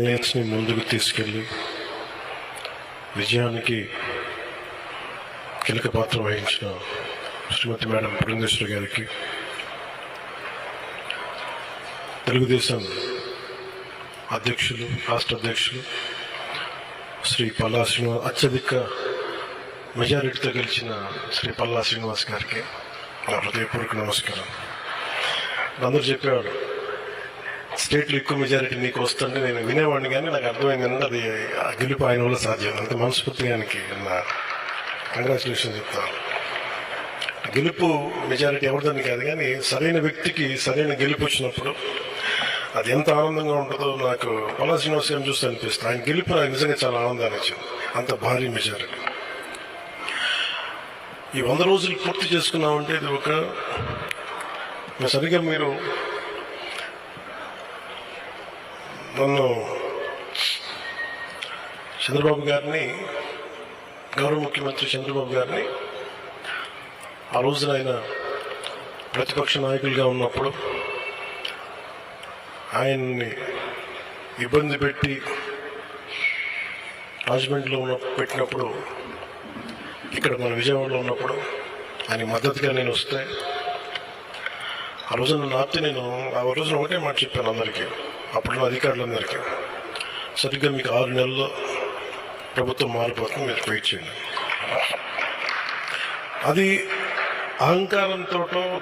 ని ముందుకు తీసుకెళ్ళి విజయానికి కీలక పాత్ర వహించిన శ్రీమతి మేడం పురంధేశ్వరి గారికి తెలుగుదేశం అధ్యక్షులు రాష్ట్ర అధ్యక్షులు శ్రీ పల్లా శ్రీనివాస్ అత్యధిక మెజారిటీతో గెలిచిన శ్రీ పల్లా శ్రీనివాస్ గారికి నా హృదయపూర్వక నమస్కారం. అందరూ చెప్పేవాడు స్టేట్లు ఎక్కువ మెజారిటీ నీకు వస్తుంటే నేను వినేవాడిని కానీ నాకు అర్థమైంది అంటే అది ఆ గెలుపు ఆయన వల్ల సాధ్యం. అంత మనస్ఫూర్తిగా నా కంగ్రాచులేషన్ చెప్తాను గెలుపు మెజారిటీ ఎవరిదని కాదు కానీ సరైన వ్యక్తికి సరైన గెలుపు వచ్చినప్పుడు అది ఎంత ఆనందంగా ఉంటుందో నాకు పలా శ్రీనివాస్ గారిని చూస్తే అనిపిస్తుంది. ఆయన గెలుపు నాకు నిజంగా చాలా ఆనందాన్ని ఇచ్చింది. అంత భారీ మెజారిటీ. ఈ వంద రోజులు పూర్తి చేసుకున్నామంటే ఇది ఒక సరిగ్గా మీరు నన్ను చంద్రబాబు గారిని గౌరవ ముఖ్యమంత్రి చంద్రబాబు గారిని ఆ రోజున ఆయన ప్రతిపక్ష నాయకులుగా ఉన్నప్పుడు ఆయన్ని ఇబ్బంది పెట్టి రాజమండ్రిలో ఉన్న పెట్టినప్పుడు ఇక్కడ మన విజయవాడలో ఉన్నప్పుడు ఆయన మద్దతుగా నేను వస్తే ఆ రోజున నాపితే నేను ఆ రోజున ఒకటే మాట చెప్పాను అందరికీ. అప్పట్లో అధికారులందరికీ సరిగ్గా మీకు ఆరు నెలల్లో ప్రభుత్వం మారిపోతుంది మీరు వెయిట్ చేయండి. అది అహంకారంతో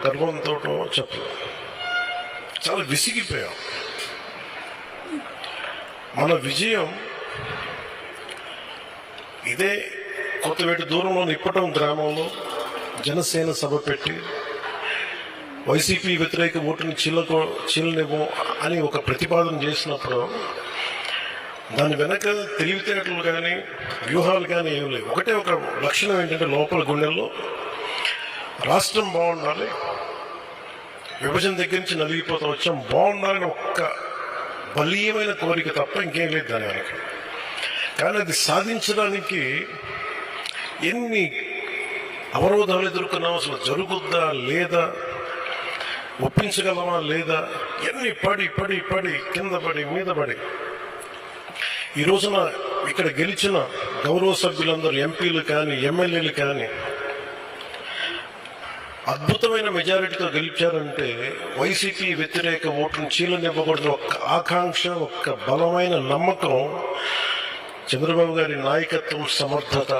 గర్వంతో చెప్పదు చాలా విసిగిపోయాం. మన విజయం ఇదే కొత్తవేటి దూరంలో ఇప్పటం గ్రామంలో జనసేన సభ పెట్టి వైసీపీ వ్యతిరేక ఓటుని చీలకు చీలనివ్వం అని ఒక ప్రతిపాదన చేసినప్పుడు దాని వెనక తెలివితేటలు కానీ వ్యూహాలు కానీ ఏం లేవు. ఒకటే ఒక లక్షణం ఏంటంటే లోపల గుండెల్లో రాష్ట్రం బాగుండాలి విభజన దగ్గర నుంచి నలిగిపోతూ వచ్చాం బాగుండాలని ఒక్క బలీయమైన కోరిక తప్ప ఇంకేం లేదు దాని వెనక. కానీ అది సాధించడానికి ఎన్ని అవరోధాలు ఎదుర్కొన్నాం అసలు జరుగుద్దా లేదా ఒప్పించగలమా లేదా? ఎన్ని పడి పడి పడి కింద పడి మీద పడి. ఈ రోజున ఇక్కడ గెలిచిన గౌరవ సభ్యులందరూ ఎంపీలు కానీ ఎమ్మెల్యేలు కానీ అద్భుతమైన మెజారిటీతో గెలిచారంటే వైసీపీ వ్యతిరేక ఓటును చీలనివ్వకూడదు. ఒక ఆకాంక్ష ఒక బలమైన నమ్మకం చంద్రబాబు గారి నాయకత్వం సమర్థత.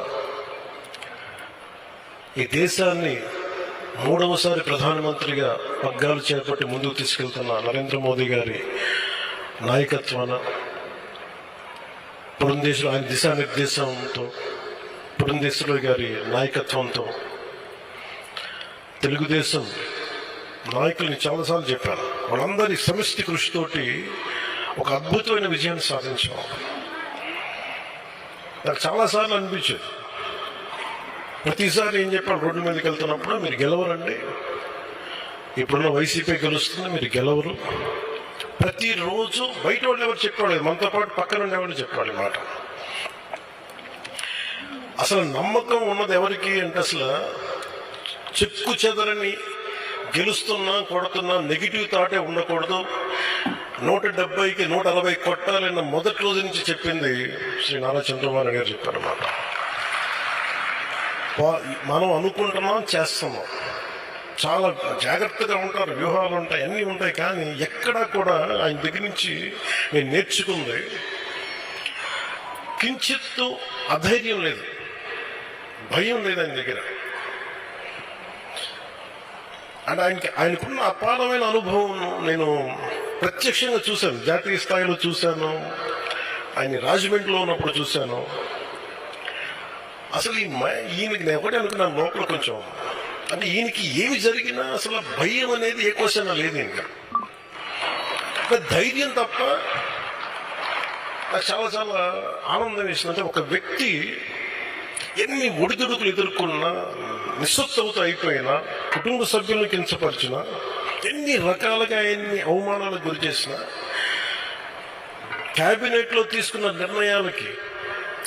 ఈ దేశాన్ని మూడవసారి ప్రధానమంత్రిగా పగ్గాలు చేపట్టి ముందుకు తీసుకెళ్తున్న నరేంద్ర మోదీ గారి నాయకత్వాన పురంధేశ్వరు ఆయన దిశానిర్దేశంతో పురంధేశ్వరి గారి నాయకత్వంతో తెలుగుదేశం నాయకుల్ని చాలాసార్లు చెప్పాను. వాళ్ళందరి సమిష్టి కృషితోటి ఒక అద్భుతమైన విజయాన్ని సాధించాం. నాకు చాలాసార్లు అనిపించేది. ప్రతిసారి ఏం చెప్పాను రోడ్డు మీదకి వెళ్తున్నప్పుడు మీరు గెలవరండి. ఇప్పుడున్న వైసీపీ గెలుస్తుంది మీరు గెలవరు. ప్రతిరోజు బయట వాళ్ళు ఎవరు చెప్పాడు మనతో పాటు పక్కన ఉండేవాళ్ళు చెప్పాలి మాట. అసలు నమ్మకం ఉన్నది ఎవరికి అంటే అసలు చెక్కు చెదరని గెలుస్తున్నా కొడుతున్నా నెగిటివ్ థాటే ఉండకూడదు. నూట డెబ్బైకి నూట అరవై కొట్టాలన్న మొదటి రోజు నుంచి చెప్పింది శ్రీ నారా చంద్రబాబు నాయుడు గారు చెప్పారన్నమాట వా- మనం అనుకుంటున్నాం చేస్తున్నాం. చాలా జాగ్రత్తగా ఉంటారు వ్యూహాలు ఉంటాయి అన్నీ ఉంటాయి కానీ ఎక్కడా కూడా ఆయన దగ్గర నుంచి నేను నేర్చుకుంది కించిత్తు అధైర్యం లేదు. భయం లేదు ఆయన దగ్గర. అండ్ ఆయనకి ఆయనకున్న అపారమైన అనుభవం నేను ప్రత్యక్షంగా చూశాను. జాతీయ స్థాయిలో చూశాను. ఆయన రాజమండ్రిలో ఉన్నప్పుడు చూశాను. అసలు ఈ మ- ఈయనకి నేను ఒకటే అనుకున్నాను లోపల కొంచెం. అంటే ఈయనకి ఏమి జరిగినా అసలు భయం అనేది ఏ క్వశ్చన్ లేదు ఇంకా. ధైర్యం తప్ప నాకు చాలా చాలా ఆనందం వేసిందంటే ఒక వ్యక్తి ఎన్ని ఒడిదుడుకులు ఎదుర్కొన్నా నిస్సత్తుతో అయిపోయినా కుటుంబ సభ్యులను కించపరిచినా ఎన్ని రకాలుగా ఎన్ని అవమానాలకు గురి చేసినా క్యాబినెట్లో తీసుకున్న నిర్ణయాలకి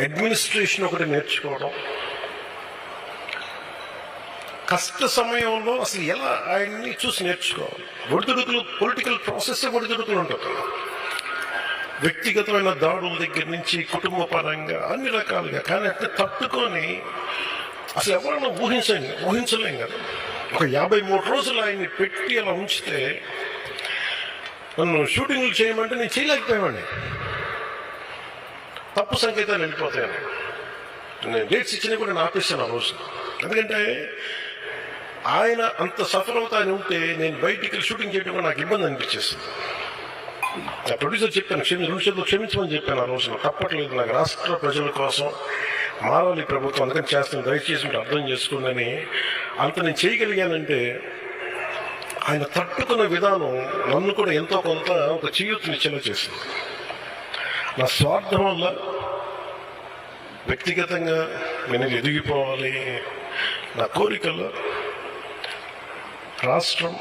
అడ్మినిస్ట్రేషన్ ఒకటి నేర్చుకోవడం. కష్ట సమయంలో అసలు ఎలా ఆయన్ని చూసి నేర్చుకోవాలి? ఒడిదుడుకులు పొలిటికల్ ప్రాసెస్ ఒడిదుడుకులు ఉంటుంది వ్యక్తిగతమైన దాడుల దగ్గర నుంచి కుటుంబ పరంగా అన్ని రకాలుగా. కానీ అట్లా తట్టుకొని అసలు ఎవరైనా ఊహించండి ఊహించలేం కదా. ఒక యాభై మూడు రోజులు ఆయన్ని పెట్టి అలా ఉంచితే నన్ను షూటింగ్లు చేయమంటే నేను చేయలేకపోయామండి తప్పు సంకేతాలు వెళ్ళిపోతాయని నేను డేట్స్ ఇచ్చినా కూడా నేను ఆపేస్తాను ఆ రోజు ఎందుకంటే ఆయన అంత సఫలవుతాని ఉంటే నేను బయటికి షూటింగ్ చేయడం కూడా నాకు ఇబ్బంది అనిపించేస్తుంది. నా ప్రొడ్యూసర్ చెప్పాను క్షమించి రెండు చేతులు క్షమించమని చెప్పాను ఆ రోజున. తప్పట్లేదు నాకు రాష్ట్ర ప్రజల కోసం మారాలి ప్రభుత్వం అందుకని చేస్తాను. దయచేసి మీరు అర్థం చేసుకోండి అంత నేను చేయగలిగానంటే ఆయన తట్టుకున్న విధానం నన్ను కూడా ఎంతో కొంత ఒక చేయూతనిచ్చేలా చేసింది. నా స్వార్థం వల్ల వ్యక్తిగతంగా నేను ఎదిగిపోవాలి నా కోరికల్లో రాష్ట్రం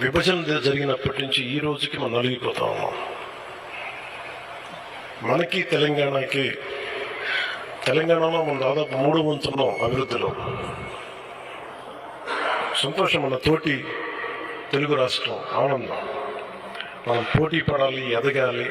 విభజన జరిగినప్పటి నుంచి ఈ రోజుకి మనం నలిగిపోతా ఉన్నాం. మనకి తెలంగాణకి తెలంగాణలో మనం దాదాపు మూడు వంతున్నాం అభివృద్ధిలో. సంతోషం మన తోటి తెలుగు రాష్ట్రం ఆనందం. మనం పోటీ పడాలి ఎదగాలి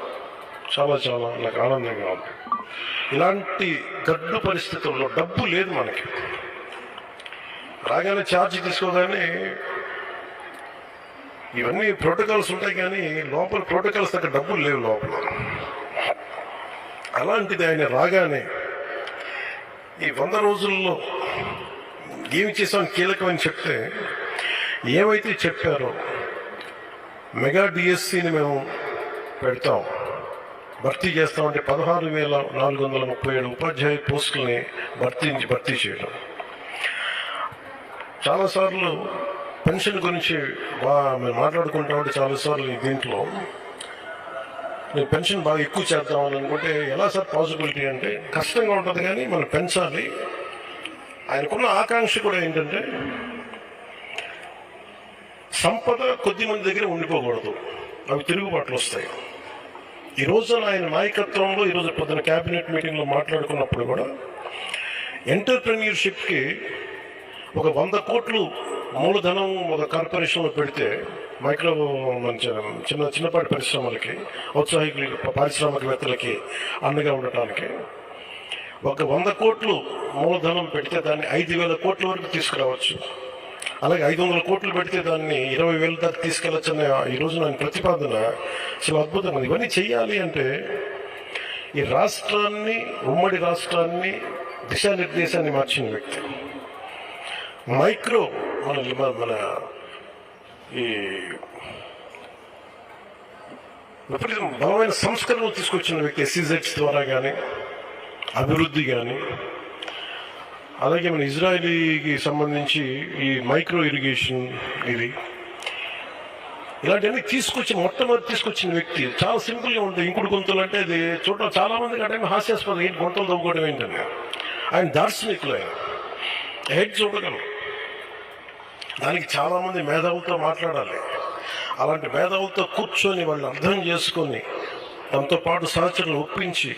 చాలా చాలా నాకు ఆనందంగా ఉంది. ఇలాంటి గడ్డు పరిస్థితుల్లో డబ్బు లేదు మనకి. రాగానే ఛార్జ్ తీసుకోగానే ఇవన్నీ ప్రోటోకాల్స్ ఉంటాయి కానీ లోపల ప్రోటోకాల్స్ దగ్గర డబ్బులు లేవు లోపల. అలాంటిది ఆయన రాగానే ఈ వంద రోజుల్లో ఏమి చేసాం కీలకమని చెప్తే ఏమైతే చెప్పారో మెగా డిఎస్సిని మేము పెడతాం. భర్తీ చేస్తామంటే పదహారు వేల నాలుగు వందల ముప్పై ఏడు ఉపాధ్యాయ పోస్టుల్ని భర్తీ భర్తీ చేయడం. చాలాసార్లు పెన్షన్ గురించి మేము మాట్లాడుకుంటామంటే చాలాసార్లు ఈ దీంట్లో మేము పెన్షన్ బాగా ఎక్కువ చేద్దామని అనుకుంటే ఎలా సార్ పాసిబిలిటీ అంటే కష్టంగా ఉంటుంది కానీ మనం పెంచాలి. ఆయనకున్న ఆకాంక్ష కూడా ఏంటంటే సంపద కొద్ది మంది దగ్గర ఉండిపోకూడదు. అవి తిరుగుబాట్లు వస్తాయి. ఈ రోజున ఆయన నాయకత్వంలో ఈరోజు పొద్దున క్యాబినెట్ మీటింగ్లో మాట్లాడుకున్నప్పుడు కూడా ఎంటర్ప్రెన్యూర్షిప్కి ఒక వంద కోట్లు మూలధనం ఒక కార్పొరేషన్లో పెడితే మైక్రో మన చిన్న చిన్నపాటి పరిశ్రమలకి ఔత్సాహికులకి పారిశ్రామికవేత్తలకి అండగా ఉండటానికి ఒక వంద కోట్లు మూలధనం పెడితే దాన్ని ఐదు వేల కోట్ల వరకు తీసుకురావచ్చు. అలాగే ఐదు వందల కోట్లు పెడితే దాన్ని ఇరవై వేల దాకా తీసుకెళ్ళొచ్చనే ఈ రోజు నా ప్రతిపాదన చాలా అద్భుతంగా ఉంది. ఇవన్నీ చేయాలి అంటే ఈ రాష్ట్రాన్ని ఉమ్మడి రాష్ట్రాన్ని దిశానిర్దేశాన్ని మార్చిన వ్యక్తి మైక్రో మన మన- మన ఈ విపరీతం బలమైన సంస్కరణలు తీసుకొచ్చిన వ్యక్తి ఎస్సీజెడ్స్ ద్వారా కానీ అభివృద్ధి కానీ అలాగే మన ఇజ్రాయలీకి సంబంధించి ఈ మైక్రో ఇరిగేషన్ ఇది. ఇలాంటివన్నీ తీసుకొచ్చి మొట్టమొదటి తీసుకొచ్చిన వ్యక్తి. చాలా సింపుల్గా ఉంటుంది. ఇంకుడు గుంతలు అంటే అది చూడటం చాలా మందికి అంటే హాస్యాస్పదం ఏంటి? గుంతలు తవ్వుకోవడం ఏంటండి? ఆయన దార్శనికులు ఆయన. హెడ్ చూడగలం. దానికి చాలామంది మేధావులతో మాట్లాడాలి. అలాంటి మేధావులతో కూర్చొని వాళ్ళు అర్థం చేసుకొని దాంతో పాటు సహచరులు ఒప్పించి